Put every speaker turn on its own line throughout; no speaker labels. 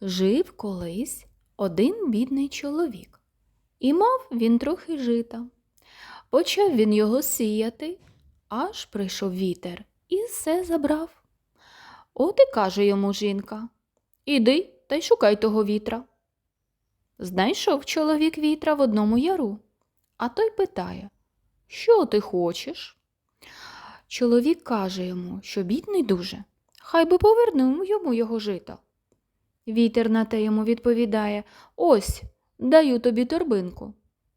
Жив колись один бідний чоловік, і мав він трохи жита. Почав він його сіяти, аж прийшов вітер і все забрав. От і каже йому жінка Іди та й шукай того вітра. Знайшов чоловік вітра в одному яру, а той питає Що ти хочеш? Чоловік каже йому, що бідний дуже, хай би повернув йому його жито. Вітер на те йому відповідає Ось, даю тобі торбинку.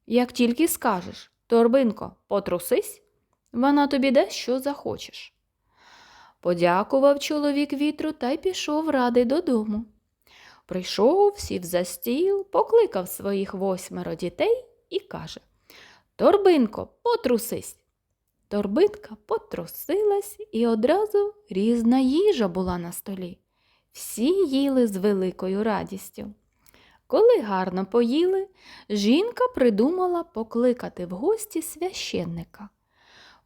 Як тільки скажеш, торбинко, потрусись, вона тобі дасть, що захочеш. Подякував чоловік вітру та й пішов радий додому. Прийшов, сів за стіл, покликав своїх восьмеро дітей і каже Торбинко, потрусись. Торбинка потрусилась, і одразу різна їжа була на столі. Всі їли з великою радістю. Коли гарно поїли, жінка придумала покликати в гості священника.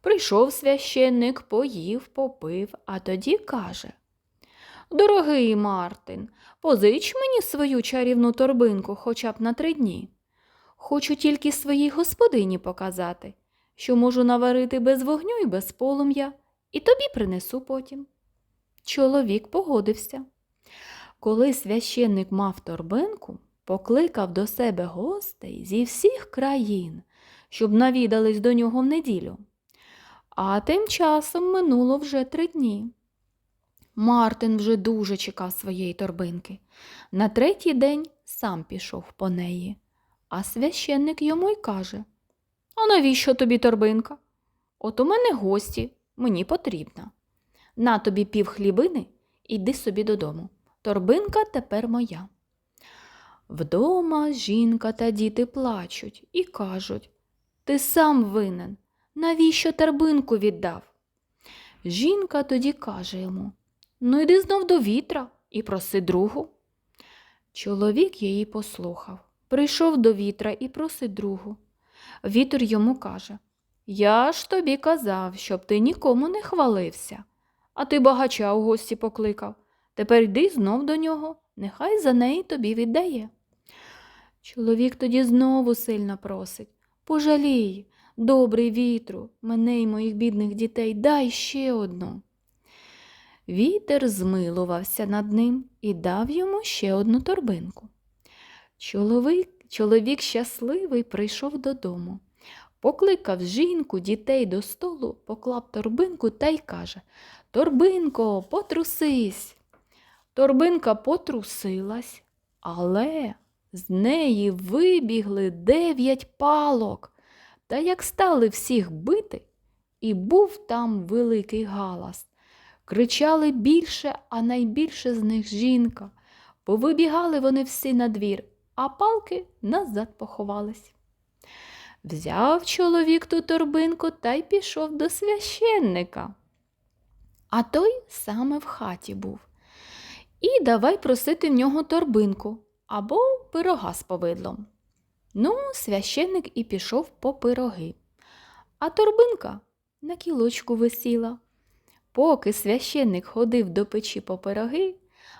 Прийшов священник, поїв, попив, а тоді каже Дорогий Мартин, позич мені свою чарівну торбинку хоча б на три дні. Хочу тільки своїй господині показати, що можу наварити без вогню і без полум'я, і тобі принесу потім. Чоловік погодився. Коли священник мав торбинку, покликав до себе гостей зі всіх країн, щоб навідались до нього в неділю. А тим часом минуло вже три дні. Мартин вже дуже чекав своєї торбинки. На третій день сам пішов по неї, а священник йому й каже А навіщо тобі торбинка? От у мене гості, мені потрібна. На тобі пів хлібини, іди собі додому. Торбинка тепер моя. Вдома жінка та діти плачуть і кажуть Ти сам винен. Навіщо торбинку віддав? Жінка тоді каже йому Ну, йди знов до вітра і проси другу. Чоловік її послухав, прийшов до вітра і просить другу. Вітер йому каже Я ж тобі казав, щоб ти нікому не хвалився, а ти багача у гості покликав. Тепер йди знов до нього, нехай за неї тобі віддає. Чоловік тоді знову сильно просить Пожалій, добрий вітру, мене й моїх бідних дітей, дай ще одну. Вітер змилувався над ним і дав йому ще одну торбинку. Чоловік, чоловік щасливий прийшов додому, покликав жінку, дітей до столу, поклав торбинку та й каже Торбинко, потрусись. Торбинка потрусилась, але з неї вибігли дев'ять палок. Та як стали всіх бити, і був там великий галас. Кричали більше, а найбільше з них жінка. Повибігали вони всі на двір, а палки назад поховались. Взяв чоловік ту торбинку та й пішов до священника. А той саме в хаті був. І давай просити в нього торбинку або пирога з повидлом. Ну, священник і пішов по пироги, а торбинка на кілочку висіла. Поки священник ходив до печі по пироги,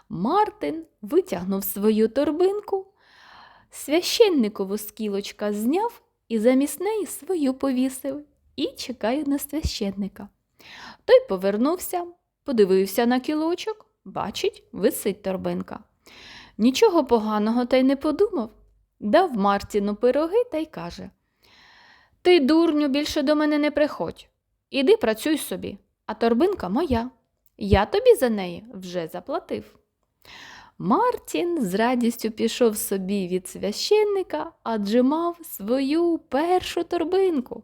Мартин витягнув свою торбинку, священникову кілочка зняв і замість неї свою повісив і чекає на священника. Той повернувся, подивився на кілочок, бачить, висить торбинка. Нічого поганого та й не подумав. Дав Мартіну пироги та й каже Ти, дурню, більше до мене не приходь. Іди працюй собі, а торбинка моя. Я тобі за неї вже заплатив. Мартін з радістю пішов собі від священника, адже мав свою першу торбинку.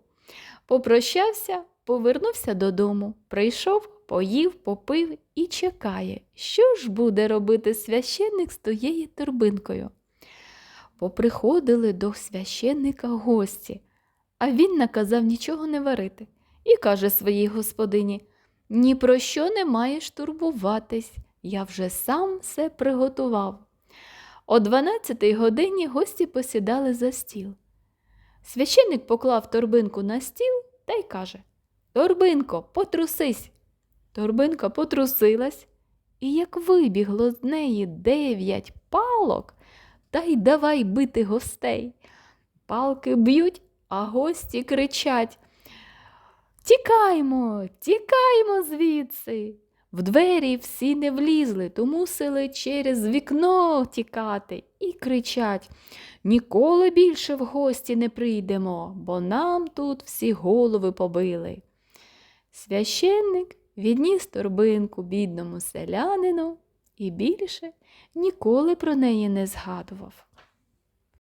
Попрощався, повернувся додому, прийшов, поїв, попив і чекає, що ж буде робити священник з тією торбинкою. Поприходили до священника гості, а він наказав нічого не варити і каже своїй господині ні про що не маєш турбуватись, я вже сам все приготував. О 12 годині гості посідали за стіл. Священник поклав торбинку на стіл та й каже Торбинко, потрусись. Торбинка потрусилась і як вибігло з неї дев'ять палок, та й давай бити гостей. Палки б'ють, а гості кричать Тікаймо, тікаймо звідси. В двері всі не влізли, то мусили через вікно тікати і кричать Ніколи більше в гості не прийдемо, бо нам тут всі голови побили. Священник відніс торбинку бідному селянину і більше ніколи про неї не згадував.